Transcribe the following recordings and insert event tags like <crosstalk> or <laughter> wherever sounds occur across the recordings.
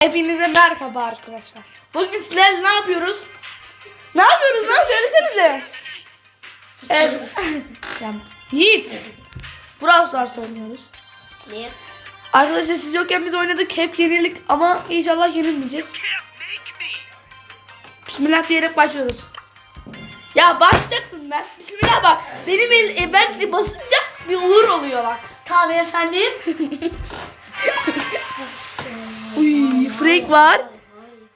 Hepinize merhaba arkadaşlar. Bugün sizlerle ne yapıyoruz? Ne yapıyoruz lan söylesenize. Evet. <laughs> Yiğit. Brawl Stars oynuyoruz. Niye? Arkadaşlar siz yokken biz oynadık hep yenildik ama inşallah yenilmeyeceğiz. Bismillah diyerek başlıyoruz. Ya başlayacaktım ben. Bismillah bak. Benim el, e, ben basınca bir uğur oluyor bak. Tabii efendim. <laughs> Frank var.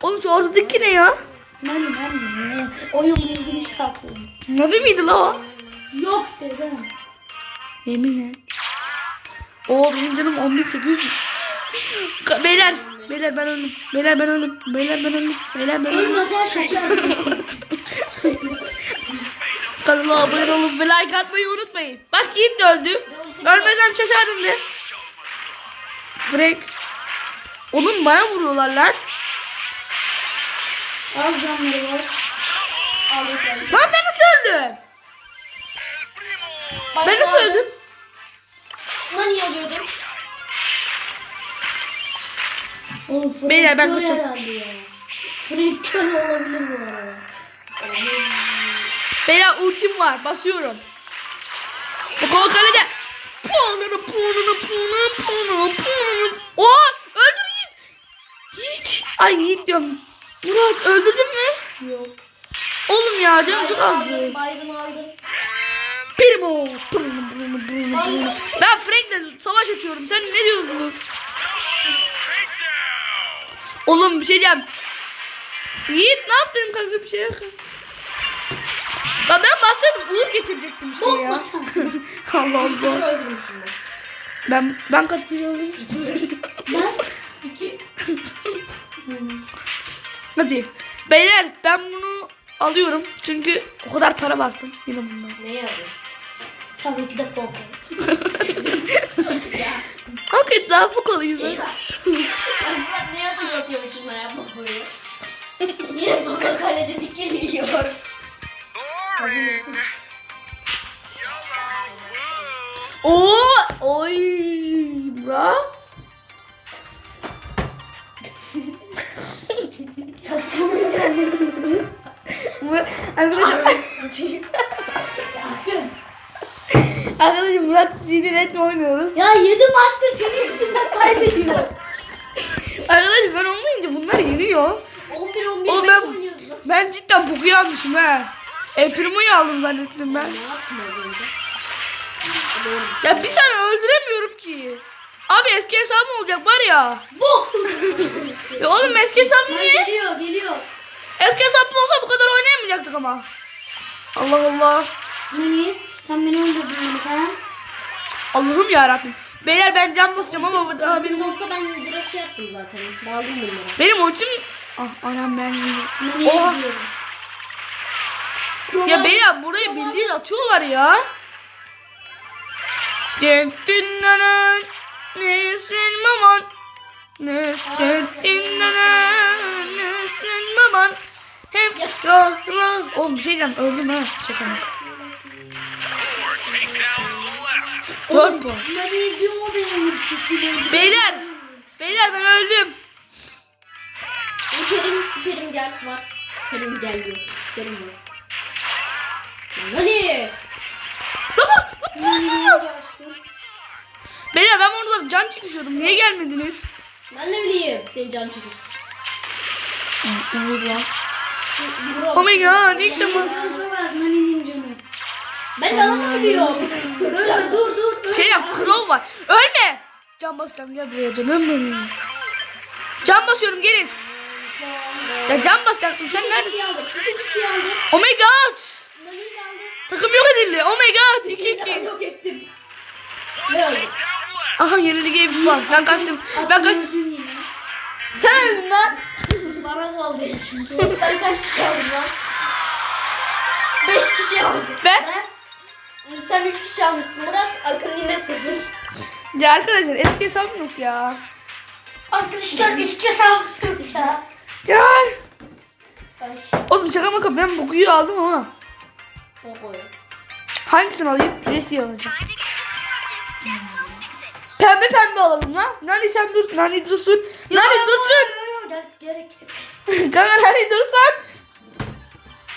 Oğlum şu ortadaki ne ya? Nani nani. Oyun bilgini çıkartıyorum. Ne miydi la o? Yok dedim. Yemin et. Oo benim canım 11800. Ka- Beyler, beyler ben öldüm. Beyler ben öldüm. Beyler ben öldüm. Beyler ben öldüm. Şeker. <laughs> Kanala abone olup ve like atmayı unutmayın. Bak Yiğit de öldü. Ölmesem şaşardım de. Frank. Oğlum bana vuruyorlar lan. Az canları var. Al efendim. Lan ben nasıl öldüm? Ben nasıl öldüm? Nani alıyordum. Oğlum Frank Beyler, ben kaçıyorum. Frank kör olabilir bu arada. Beyler ultim var. Basıyorum. Bu kol kalede. Pununu pununu pununu pununu pununu. Oha. Yiğit. Ay Yiğit diyorum. Murat öldürdün mü? Yok. Oğlum ya canım çok azdı. Baygın aldım. Primo. Primo, primo, primo, primo. Ben Frank'le savaş açıyorum. Sen ne diyorsunuz? Oğlum bir şey diyeceğim. Yiğit ne yaptın kanka bir şey yok. Ya ben bahsettim Uğur getirecektim işte ya. Bokmasan. <laughs> Allah Allah. ben. Ben ben kaç kişi oldum? Ben iki. <laughs> Hadi. Beyler ben bunu alıyorum. Çünkü o kadar para bastım. Yine bundan. Ne yazıyor? Tabii ki de Poco. Okey <laughs> daha fokalıyız. ha. Bak ne hatırlatıyor içimden ya Poco'yu. Yine Poco kalede dikiliyor. Oo, oy, Murat. Arkadaşlar, arkadaşlar Murat sinir etme oynuyoruz. Ya 7 maçtır senin yüzünden kaybediyor. Arkadaşlar ben olmayınca bunlar yeniyor. 11 11 Oğlum 5 ben, oynuyorsun. ben cidden boku almışım he. El Primo'yu aldım zannettim ben. Ne yaptın az önce? Ya bir tane öldüremiyorum ki. Abi eski hesabım olacak var ya. Bok. Ya oğlum eski Ha, niye? geliyor geliyor. Eski hesabım olsa bu kadar oynayamayacaktık ama. Allah Allah. Nani sen beni öldürdün ha? Allah'ım yarabbim. Beyler ben can basacağım ama bu daha benim, olsa ben direkt şey yaptım zaten. Aldım bunları. benim ultim... Ah anam ben... Nani'ye Oha. gidiyorum. Ya beyler burayı bildiğin atıyorlar ya. Dinlenen Nesin maman Nesin Nesin maman Hep rah rah Oğlum bir şey diyeceğim öldüm ha Şaka mı? Dört puan. Beyler Beyler ben öldüm Perim, Perim gel var. Perim gel diyor. Perim var. Nani? Tamam Beyler ben orada can çekişiyordum niye gelmediniz? Ben ne bileyim senin can çekiş. Uğur lan Oh my god ilk Senin defa canın çok az Nani'nin canı. Ben alamıyorum. Ölme dur dur. ölme. Şey yap crow var Ölme Can basacağım gel buraya canım benim Can basıyorum gelin Ya can basacaktım sen neredesin? Oh my god. Takım yok edildi oh my god 2 İkiyi de 2 yok ettim. Ve öldük. Aha yenildi gibi bir puan ben kaçtım ben kaçtım. Sen öldün lan Bana saldırıyor çünkü. Ben kaç kişi aldım lan? Beş kişi aldım. Ben? Sen üç kişi almışsın Murat. Akın yine sıfır. Ya arkadaşlar eski hesabım yok ya Arkadaşlar üç kişi aldık ya. Ya. Oğlum şaka maka ben bu aldım ama. Hangisini alayım? Resi alacağım. Pembe pembe alalım lan. Nani sen dur. Nani dursun. Nani dursun. Kanka nerede dursan.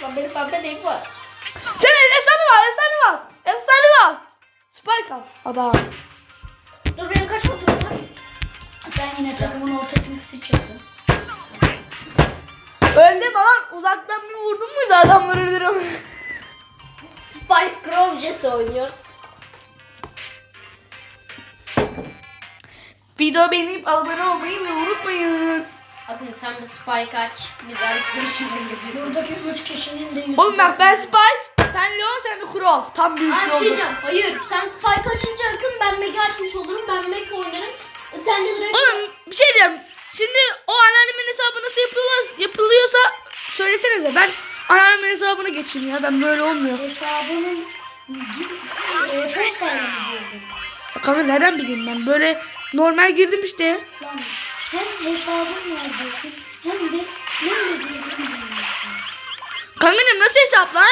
Lan benim pembe deyip var. Sen efsane var efsane var. Efsane var. Spike al. Adam. Dur benim kaç var? Sen yine takımın ortasını sıçradın. Öldüm lan uzaktan bir vurdum muydu adamları öldürüyorum. Spike Grovecesi oynuyoruz. Video beğenip abone olmayı ve unutmayın. Bakın sen bir Spike aç. Biz arkadaşımla geçiyoruz. Buradaki üç kişinin de yüzü. Oğlum bak ben Spike, sen Leon, sen de Kuro. Tam bir şey oldu. diyeceğim. Hayır sen Spike açınca Akın ben Mega açmış olurum. Ben Mega oynarım. Sen de direkt... Oğlum bir şey diyeceğim. Şimdi o anneannemin hesabı nasıl yapılıyor, yapılıyorsa söylesenize. Ben anneannemin hesabına geçeyim ya. Ben böyle olmuyor. Hesabının mı girdin? Kanka nereden bileyim ben? Böyle normal girdim işte. Lan hem hesabın neredesin hem de nerede bilmiyorsun. Kankacım nasıl hesapla?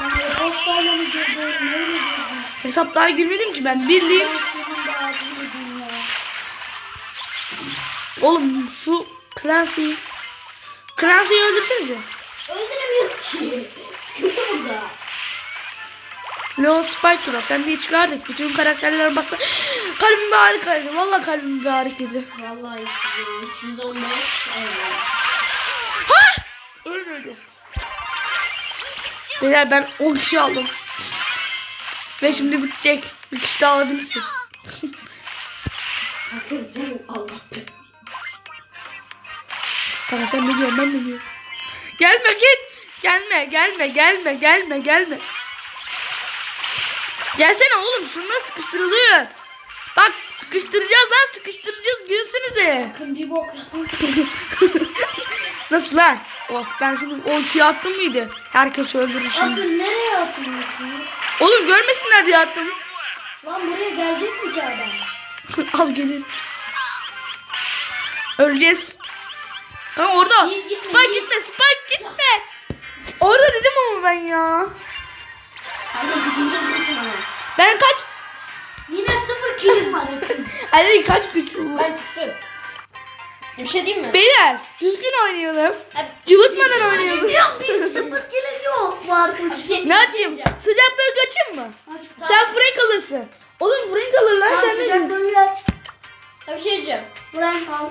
Lan e-postayla mı girdin? Neyle girdin? Hesap daha girmedim ki ben. Bildiğin. Ben senin. Oğlum şu Clancy. Clancy'yi öldürsenize. Öldüremiyoruz ki. Sıkıntı burada. Leon Spike Kuro. Sen de çıkardık. Bütün karakterler bastı. kalbim bir harikaydı. Valla kalbim bir harikaydı. Vallahi 315. Evet. Ha! Öldü öldü. Beyler ben 10 kişi aldım. Ve şimdi bitecek. Bir kişi daha alabilirsin. <laughs> Bakın senin Allah. Kanka sen ne diyorsun ben ne diyorum. Gelme git. Gelme gelme gelme gelme gelme. Gelsene oğlum şundan sıkıştırılıyor. Bak sıkıştıracağız lan sıkıştıracağız gülsenize. Bakın bir bok. <laughs> Nasıl lan? Of ben şunu ultiye attım mıydı? Herkes öldürür şimdi. Bakın nereye atıyorsun? Oğlum görmesinler diye attım. Lan buraya gelecek mi ki adam? <laughs> Al gelin. Öleceğiz. Kanka orada. Gitme, Spike gitme Spike gitme. Orada dedim ama ben ya. Ben kaç? Yine sıfır kilim var. <laughs> Ali kaç güç bu? Ben çıktım. Bir şey diyeyim mi? Beyler düzgün oynayalım. Cıvıtmadan oynayalım. Yok bir sıfır kilim yok. Var üç. Ne açayım? Sıcak bölge açayım mı? Sen Frank alırsın. Oğlum Frank alır lan sen ne diyorsun? Bir şey diyeceğim. Frank al.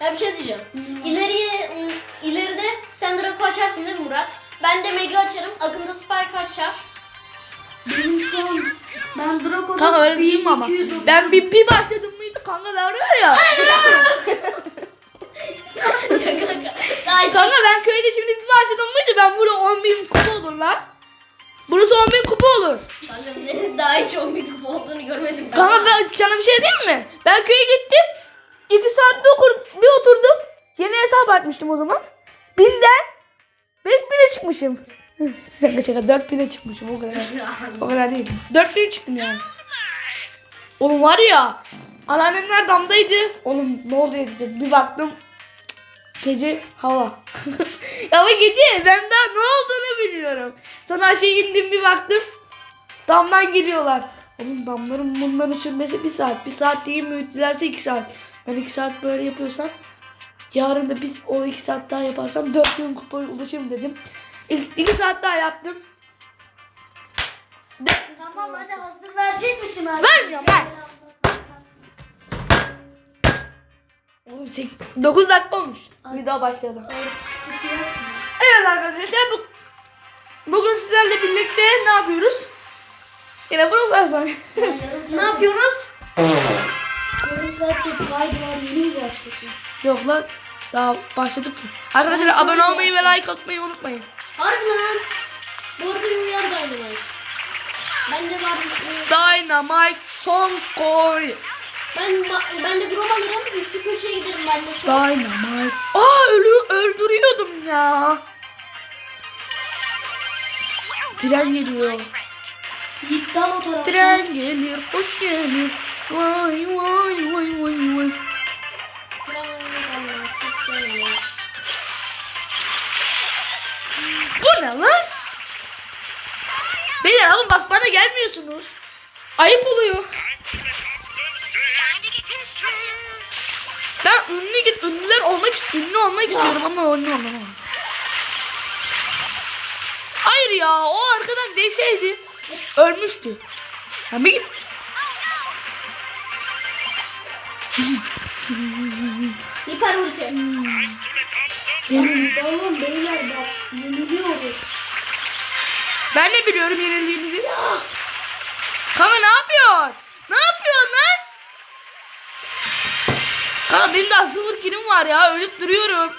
Ya bir şey diyeceğim. İleriye, ım, ileride sen Draco açarsın değil mi Murat? Ben de Mega açarım. Akında Spike açar. An ben Draco'da Kanka öyle düşünme ama. Ben bir, bir başladım mıydı kanka ben var ya. Ya <laughs> kanka. Ben köyde şimdi bir başladım mıydı ben burada 10 bin kupa olur lan. Burası 10 bin kupa olur. Kanka senin daha hiç 10 bin kupa olduğunu görmedim ben. Kanka ben sana bir şey diyeyim mi? Ben köye gittim. 2 saat bir, okur, bir oturdum. Yeni hesap açmıştım o zaman. Binden 5 bine çıkmışım. Şaka şaka 4 bine çıkmışım o kadar. o kadar değil. 4 bine çıktım yani. Oğlum var ya. Anneannemler damdaydı. Oğlum ne oldu dedi. Bir baktım. Gece hava. <laughs> ya bu gece ben daha ne olduğunu biliyorum. Sonra aşağı indim bir baktım. Damdan geliyorlar. Oğlum damların bunların sürmesi bir saat. Bir saat değil mi ütülerse iki saat. Ben iki saat böyle yapıyorsam yarın da biz o iki saat daha yaparsam dört gün kupaya ulaşırım dedim. İki, iki saat daha yaptım. Tamam hadi hazır verecek misin abi? Vermiyorum ben. Oğlum 9 dakika olmuş. Video başladı. Evet arkadaşlar bu, bugün sizlerle birlikte ne yapıyoruz? Yine Stars oynuyoruz. <laughs> Ne yapıyoruz? Yarım saatte kaydı var yeni mi? Yok lan daha başladık. Arkadaşlar abone olmayı ve like atmayı unutmayın. Harbi lan. Doğru uyuyan Dynamite. Ben de var. Dynamite son gol. Ben ben de Grom alırım. Şu köşeye giderim ben de sonra. Dynamite. Aa ölü öldürüyordum ya. Tren geliyor. Yiğit dal o tarafa. Tren gelir, hoş gelir. Vay vay vay vay vay. Ayıp oluyor. Ben ünlü git ünlüler olmak ünlü olmak istiyorum ama ünlü olamam. Hayır ya o arkadan değseydi ölmüştü. Ya bir git. Hiper ulti. Yemin Tamam beyler bak yeniliyoruz. Ben de biliyorum yenildiğimizi. Kanka ne yapıyorsun? Ne yapıyorsun lan? Kanka benim daha sıfır kilim var ya. Ölüp duruyorum.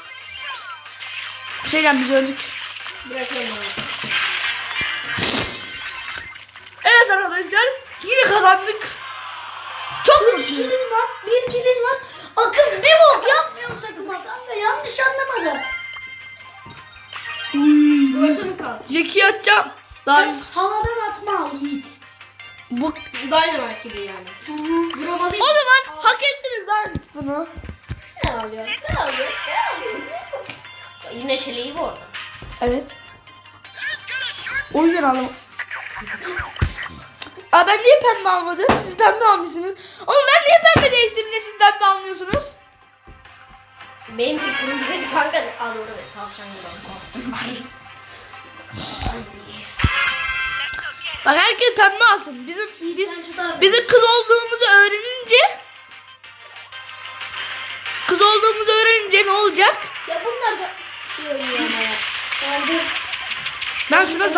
Bir şey diyeceğim biz öldük. Bırakalım. Evet arkadaşlar yine kazandık. Çok Bir mutluyum. kilin var, bir kilin var. Akın bir bok yapmıyor takıma kanka yanlış anlamadım. Gördün mü kalsın? Jack'i atacağım. Daha Sen havadan atma al Yiğit. Bu. Dynamite gibi yani. Grom O zaman hak ettiniz lan bunu. Ne alıyor? Ne alıyor? Ne alıyor? Yine çeleği bu arada. Evet. O yüzden aldım. Aa ben niye pembe almadım? Siz pembe almışsınız. Oğlum ben niye pembe değiştirdim de siz pembe almıyorsunuz? Benimki kırmızıydı kanka. Aa doğru be. Tavşan gibi bastım var. Bak herkes pembe alsın. Bizim biz, bizim kız olduğumuzu öğrenince kız olduğumuzu öğrenince ne olacak? Ya bunlar da şey oynuyor ama ya. <laughs> Ben şuna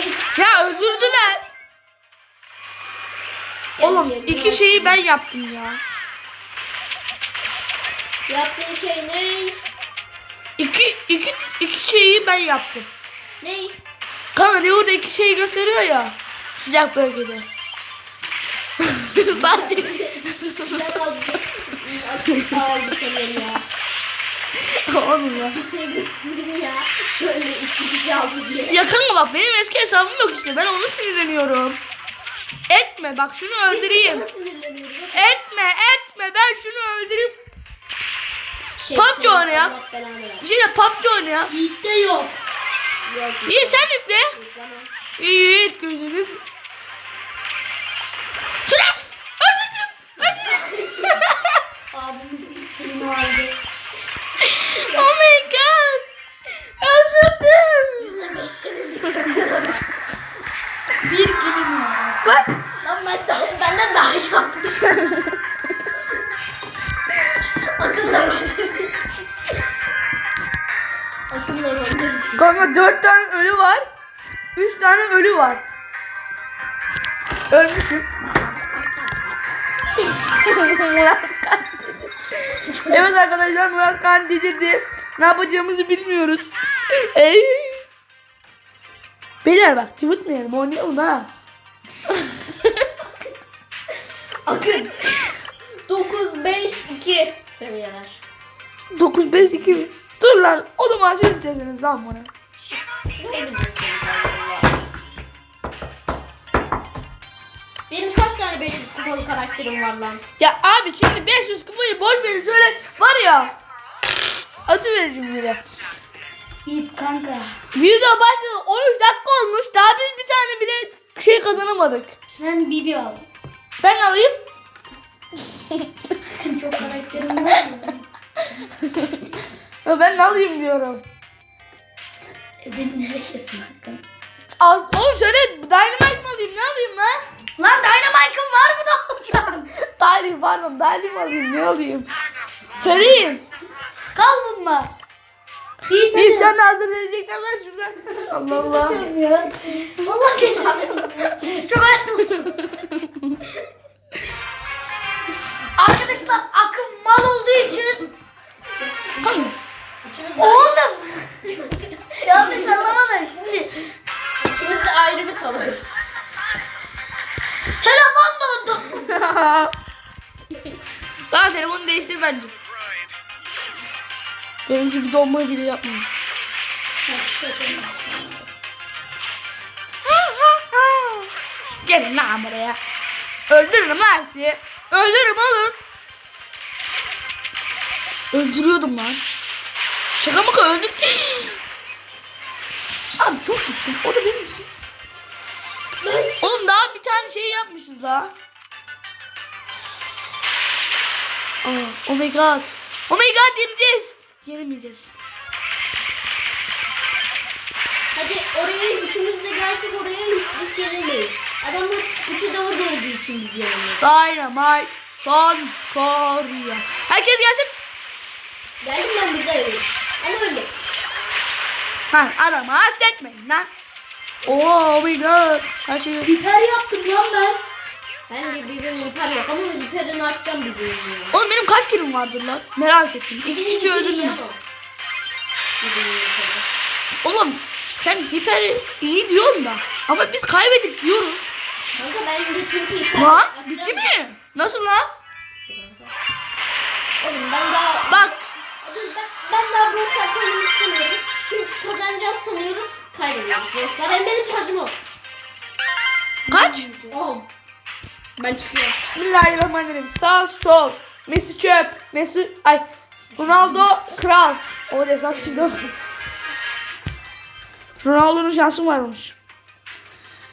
git. Ya öldürdüler. Oğlum iki şeyi ben yaptım ya. Yaptığın şey ne? İki, iki, iki şeyi ben yaptım. Ne? Kanka Leo'da iki şeyi gösteriyor ya. Sıcak bölgede. <laughs> Sadece Ben aldım. Aldı seni ya. oğlum ya. Bir sevindim ya. Şöyle iki kişi aldı diye. Ya kanka bak benim eski hesabım yok işte. Ben onu sinirleniyorum. Etme bak şunu öldüreyim. Etme etme ben şunu öldüreyim. Şey, PUBG senin oyna ya. Bir şey de PUBG oyna ya. Yiğit'te yok. Yok, İyi sen yükle. İyi iyi et gözünüz. Şuna! Öldürdüm! Öldürdüm! Abimin kilini aldı. oh my god! Öldürdüm! Bir kilim var. Bak! Lan ben daha, benden daha yaptım. <laughs> Kanka dört tane ölü var. Üç tane ölü var. Ölmüşüm. Evet arkadaşlar Murat Kan dedirdi. Ne yapacağımızı bilmiyoruz. Ey. Beyler bak unutmayalım oynayalım ha. Akın. 9, 5, 2 seviyeler. 9 5 2 mi? Dur lan o zaman siz istediniz lan bunu. Benim kaç tane 500 kupalı karakterim var lan? Ya abi şimdi 500 kupayı boş verin şöyle var ya. Atı vereceğim bile. Yiğit kanka. Video başladı 13 dakika olmuş. Daha biz bir tane bile şey kazanamadık. Sen Bibi al. Ben alayım. <laughs> Çok karakterim var <laughs> ben ne alayım diyorum. E beni nereye kesin hakkın? Az, oğlum söyle Dynamite mi alayım ne alayım lan? Lan Dynamite'ın var mı da alacaksın? Dalim pardon Dalim alayım ne alayım? Söyleyin. Kal bunlar. Yiğit hadi. sen de hazır vereceksen ben şuradan. <laughs> Allah Allah. Ya. Vallahi geçeceğim. Çok. Arkadaşlar akım mal olduğu için Kanka. İkimiz de, oğlum <laughs> yanlış anlamadım şimdi ikimiz de ayrı bir salak. telefon dondu. <laughs> Daha telefonu değiştir bence. Benim gibi donma bile yapmayın. Gelin lan buraya. Öldürürüm lan sizi. Öldürürüm oğlum. Öldürüyordum lan. Şaka maka öldür. <gasps> Abi çok gittim. O da benim için. Oğlum daha bir tane şey yapmışız ha. Aa, oh my god. Oh my god yeneceğiz. Yenemeyeceğiz. Hadi oraya üçümüz de gelsek oraya hiç yenilmeyiz. Adamlar üçü de orada olduğu için biz yenemeyiz. Dynamite son Korea. Herkes gelsin. Geldim ben buradayım. Ama öldüm. Ha adamı hasta etmeyin lan. Oh my god. Her şey Hiper yaptım lan ben. Ben de birbirini hiper yok ama hiperini açacağım birbirini. ya. Oğlum benim kaç kilim vardır lan? Merak ettim. İki kişi öldürdüm. Oğlum sen hiper iyi diyorsun da. Ama biz kaybedip diyoruz. Kanka ben de çünkü hiper Lan bitti mi? Nasıl lan? Oğlum ben daha... Bak Ben, daha Stars oynamak istemiyorum. Çünkü kazanacağız sanıyoruz. Kaybediyoruz. Dostlar hem benim şarjım o. kaç? On. Ben çıkıyorum. Bismillahirrahmanirrahim. Sağ sol. Messi çöp. Messi ay Ronaldo kral. O da esas çıktı. Ronaldo'nun şansı varmış.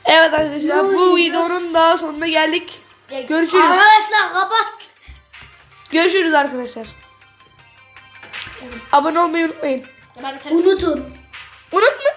Evet arkadaşlar bu videonun da sonuna geldik. Görüşürüz. Arkadaşlar kapat. Görüşürüz arkadaşlar. Abone olmayı unutmayın. Unutun. Unutma.